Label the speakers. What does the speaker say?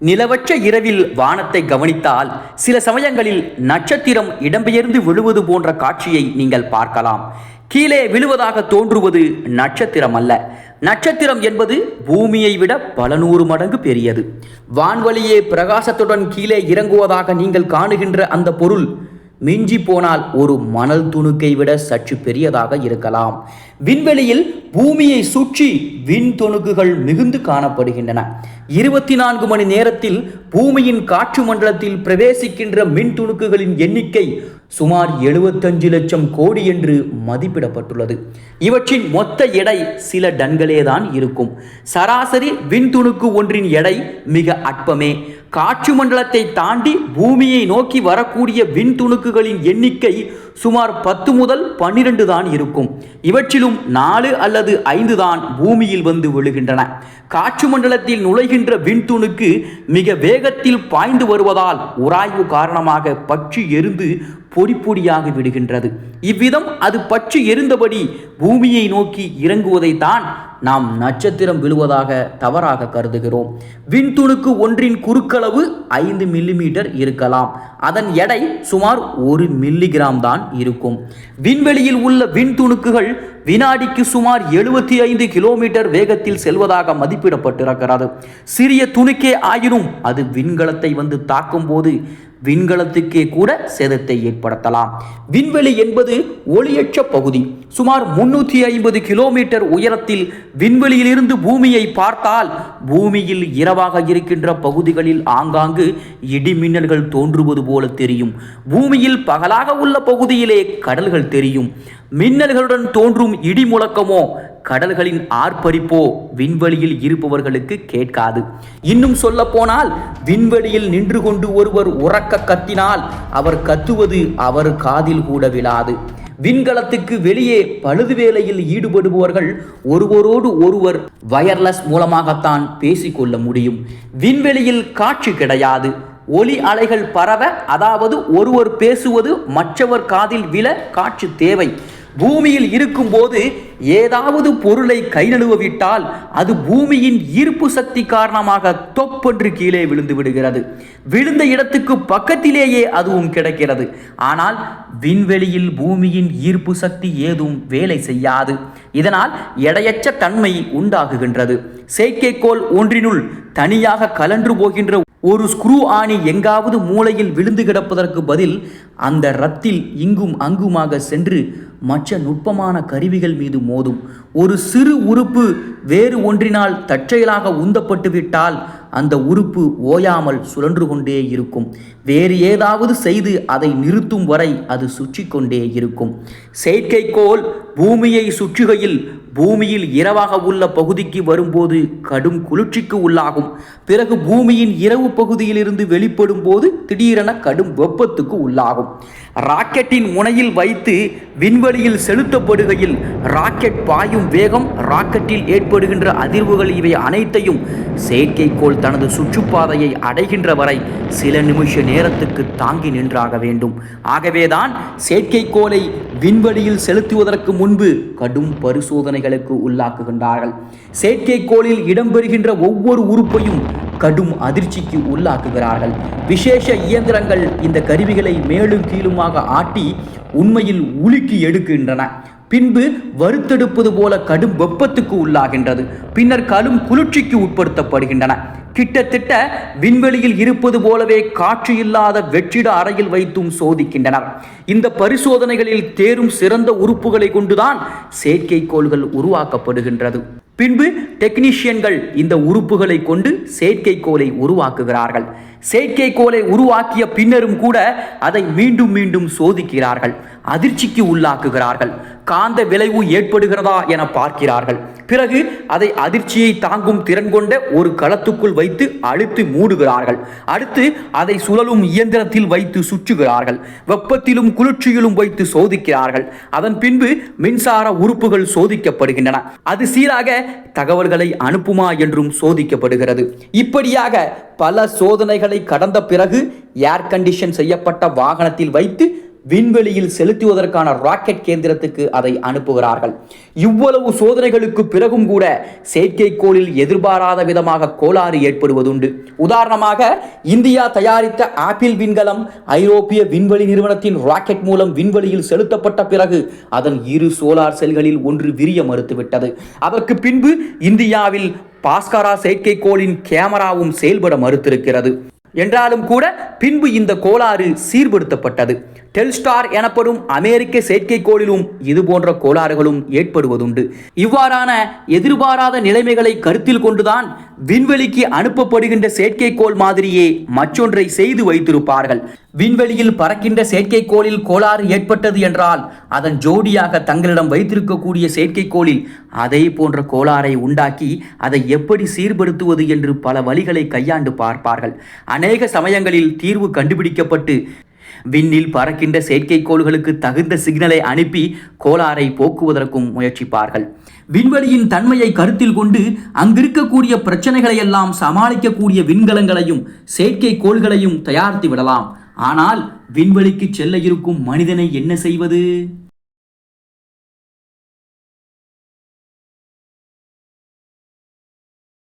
Speaker 1: நிலவற்ற இரவில் வானத்தை கவனித்தால் சில சமயங்களில் நட்சத்திரம் இடம்பெயர்ந்து விழுவது போன்ற காட்சியை நீங்கள் பார்க்கலாம். கீழே விழுவதாக தோன்றுவது நட்சத்திரம் அல்ல நட்சத்திரம் என்பது பூமியை விட பல நூறு மடங்கு பெரியது. வான்வழியே பிரகாசத்துடன் கீழே இறங்குவதாக நீங்கள் காணுகின்ற அந்த பொருள் மிஞ்சி போனால் ஒரு மணல் துணுக்கை விட சற்று பெரியதாக இருக்கலாம். விண்வெளியில் பூமியை சுற்றி விண் துணுக்குகள் மிகுந்து காணப்படுகின்றன. இருபத்தி நான்கு மணி நேரத்தில் பூமியின் காற்று மண்டலத்தில் பிரவேசிக்கின்ற மின் துணுக்குகளின் எண்ணிக்கை சுமார் எழுபத்தஞ்சு லட்சம் கோடி என்று மதிப்பிடப்பட்டுள்ளது. இவற்றின் மொத்த எடை சில டன்களே தான் இருக்கும். சராசரி விண்துணுக்கு ஒன்றின் எடை மிக அற்பமே. காற்று மண்டலத்தை தாண்டி பூமியை நோக்கி வரக்கூடிய விண்துணுக்குகளின் எண்ணிக்கை சுமார் பத்து முதல் பன்னிரண்டு தான் இருக்கும். இவற்றிலும் நாலு அல்லது ஐந்து தான் பூமியில் வந்து விழுகின்றன. காற்று மண்டலத்தில் நுழைகின்ற விண்துணுக்கு மிக வேகத்தில் பாய்ந்து வருவதால் உராய்வு காரணமாக பற்றி எரிந்து பொடி பொடியாகி விடுகின்றது. இவ்விதம் அது பற்றி எரிந்தபடி பூமியை நோக்கி இறங்குவதைத்தான் நாம் நட்சத்திரம் விழுவதாக தவறாக கருதுகிறோம். விண்துணுக்கு ஒன்றின் குறுக்களவு ஐந்து மில்லிமீட்டர் இருக்கலாம். அதன் எடை சுமார் ஒரு மில்லிகிராம் தான் இருக்கும். விண்வெளியில் உள்ள விண்துணுக்குகள் வினாடிக்கு சுமார் எழுபத்தி ஐந்து கிலோமீட்டர் வேகத்தில் செல்வதாக மதிப்பிடப்பட்டிருக்கிறது. சிறிய துணுக்கே ஆயினும் அது விண்கலத்தை வந்து தாக்கும் போது விண்கலத்துக்கே கூட சேதத்தை ஏற்படுத்தலாம். விண்வெளி என்பது ஒளியற்ற பகுதி. சுமார் முன்னூற்றி ஐம்பது கிலோமீட்டர் உயரத்தில் விண்வெளியிலிருந்து பூமியை பார்த்தால் பூமியில் இரவாக இருக்கின்ற பகுதிகளில் ஆங்காங்கு இடிமின்னல்கள் தோன்றுவது போல தெரியும். பூமியில் பகலாக உள்ள பகுதியிலே கடல்கள் தெரியும். மின்னல்களுடன் தோன்றும் இடி முழக்கமோ கடல்களின் ஆர்ப்பரிப்போ விண்வெளியில் இருப்பவர்களுக்கு கேட்காது. இன்னும் சொல்ல போனால் விண்வெளியில் நின்று கொண்டு ஒருவர் உறக்க கத்தினால் அவர் கத்துவது அவர் காதில் கூட விழாது. விண்கலத்துக்கு வெளியே பழுது வேலையில் ஈடுபடுபவர்கள் ஒருவரோடு ஒருவர் வயர்லெஸ் மூலமாகத்தான் பேசிக்கொள்ள முடியும். விண்வெளியில் காட்சி கிடையாது. ஒலி அலைகள் பரவ அதாவது ஒருவர் பேசுவது மற்றவர் காதில் விழ காட்சி தேவை. பூமியில் இருக்கும்போது ஏதாவது பொருளை கை நழுவ விட்டால் அது பூமியின் ஈர்ப்பு சக்தி காரணமாக தொப்பென்று கீழே விழுந்து விடுகிறது. விழுந்த இடத்துக்கு பக்கத்திலேயே அதுவும் கிடைக்கிறது. ஆனால் விண்வெளியில் பூமியின் ஈர்ப்பு சக்தி ஏதும் வேலை செய்யாது. இதனால் எடையற்ற தன்மை உண்டாகுகின்றது. செயற்கைக்கோள் ஒன்றினுள் தனியாக கலன்று போகின்ற ஒரு ஸ்க்ரூ ஆணி எங்காவது மூலையில் விழுந்து கிடப்பதற்கு பதில் அந்த ரத்தில் இங்கும் அங்குமாக சென்று மற்ற நுட்பமான கருவிகள் மீது மோதும். ஒரு சிறு உறுப்பு வேறு ஒன்றினால் தற்செயலாக உந்தப்பட்டு விட்டால் அந்த உறுப்பு ஓயாமல் சுழன்று கொண்டே இருக்கும். வேறு ஏதாவது செய்து அதை நிறுத்தும் வரை அது சுற்றி கொண்டே இருக்கும். செயற்கைக்கோள் பூமியை சுற்றுகையில் பூமியில் இரவாக உள்ள பகுதிக்கு வரும்போது கடும் குளிர்ச்சிக்கு உள்ளாகும். பிறகு பூமியின் இரவு பகுதியிலிருந்து வெளிப்படும் போது திடீரென கடும் வெப்பத்துக்கு உள்ளாகும். ராக்கெட்டின் முனையில் வைத்து விண்வெளியில் செலுத்தப்படுகையில் ராக்கெட் பாயும் வேகம் ராக்கெட்டில் ஏற்படுகின்ற அதிர்வுகள் இவை அனைத்தையும் செயற்கைக்கோள் தனது சுற்றுப்பாதையை அடைகின்ற வரை சில நிமிஷ நேரத்துக்கு தாங்கி நின்றாக வேண்டும். ஆகவேதான் செயற்கைக்கோளை விண்வெளியில் செலுத்துவதற்கு முன்பு கடும் பரிசோதனைகளுக்கு உள்ளாக்குகின்றார்கள். செயற்கைக்கோளில் இடம்பெறுகின்ற ஒவ்வொரு உறுப்பையும் கடும் அதிர்ச்சிக்கு உள்ளாக்குகிறார்கள். விசேஷ இயந்திரங்கள் இந்த கருவிகளை மேலும் கீழுமாக ஆட்டி உண்மையில் உலுக்கி எடுக்கின்றன. பின்பு வறுத்தெடுப்பது போல கடும் வெப்பத்துக்கு உள்ளாகின்றது. பின்னர் கடும் குளிர்ச்சிக்கு உட்படுத்தப்படுகின்றன. கிட்டத்தட்ட விண்வெளியில் இருப்பது போலவே காற்று இல்லாத வெற்றிட அறையில் வைத்தும் சோதிக்கின்றனர். இந்த பரிசோதனைகளில் தேரும் சிறந்த உறுப்புகளை கொண்டுதான் செயற்கைக்கோள்கள் உருவாக்கப்படுகின்றது. பின்பு டெக்னீஷியன்கள் இந்த உறுப்புகளை கொண்டு செயற்கைக்கோளை உருவாக்குகிறார்கள். செயற்கைக்கோளை உருவாக்கிய பின்னரும் கூட அதை மீண்டும் மீண்டும் சோதிக்கிறார்கள். அதிர்ச்சிக்கு உள்ளாக்குகிறார்கள். காந்த விளைவு ஏற்படுகிறதா என பார்க்கிறார்கள். பிறகு அதை அதிர்ச்சியை தாங்கும் திறன் கொண்ட ஒரு களத்துக்குள் வைத்து அழுத்தி மூடுகிறார்கள். அடுத்து அதை சுழலும் இயந்திரத்தில் வைத்து சுற்றுகிறார்கள். வெப்பத்திலும் குளிர்ச்சியிலும் வைத்து சோதிக்கிறார்கள். அதன் பின்பு மின்சார உறுப்புகள் சோதிக்கப்படுகின்றன. அது சீராக தகவல்களை அனுப்புமா என்றும் சோதிக்கப்படுகிறது. இப்படியாக பல சோதனைகளை கடந்த பிறகு ஏர் கண்டிஷன் செய்யப்பட்ட வாகனத்தில் வைத்து விண்வெளியில் செலுத்துவதற்கான ராக்கெட் கேந்திரத்துக்கு அதை அனுப்புகிறார்கள். இவ்வளவு சோதனைகளுக்கு பிறகும் கூட செயற்கைக்கோளில் எதிர்பாராத விதமாக கோளாறு ஏற்படுவதுண்டு. உதாரணமாக இந்தியா தயாரித்த ஆப்பிள் விண்கலம் ஐரோப்பிய விண்வெளி நிறுவனத்தின் ராக்கெட் மூலம் விண்வெளியில் செலுத்தப்பட்ட பிறகு அதன் இரு சோலார் செல்களில் ஒன்று விரிய மறுத்துவிட்டது. அதற்கு பின்பு இந்தியாவில் பாஸ்கரா செயற்கைக்கோளின் கேமராவும் செயல்பட மறுத்திருக்கிறது. என்றாலும் கூட பின்பு இந்த கோளாறு சீர்படுத்தப்பட்டது. டெல்ஸ்டார் எனப்படும் அமெரிக்க செயற்கைக்கோளிலும் இது போன்ற கோளாறுகளும் ஏற்படுவதுண்டு. இவ்வாறான எதிர்பாராத நிலைமைகளை கருத்தில் கொண்டுதான் விண்வெளிக்கு அனுப்பப்படுகின்ற செயற்கைக்கோள் மாதிரியே மற்றொன்றை செய்து வைத்திருப்பார்கள். விண்வெளியில் பறக்கின்ற செயற்கைக்கோளில் கோளாறு ஏற்பட்டது என்றால் அதன் ஜோடியாக தங்களிடம் வைத்திருக்கக்கூடிய செயற்கைக்கோளில் அதே போன்ற கோளாறை உண்டாக்கி அதை எப்படி சீர்படுத்துவது என்று பல வழிகளை கையாண்டு பார்ப்பார்கள். அநேக சமயங்களில் தீர்வு கண்டுபிடிக்கப்பட்டு விண்ணில் பறக்கின்ற செயற்கைக்கோள்களுக்கு தகுந்த சிக்னலை அனுப்பி கோளாறை போக்குவதற்கும் முயற்சிப்பார்கள். விண்வெளியின் தன்மையை கருத்தில் கொண்டு அங்கிருக்கக்கூடிய பிரச்சனைகளை எல்லாம் சமாளிக்கக்கூடிய விண்கலங்களையும் செயற்கைக்கோள்களையும் தயாரித்து விடலாம். ஆனால் விண்வெளிக்கு செல்ல இருக்கும் மனிதனை என்ன செய்வது?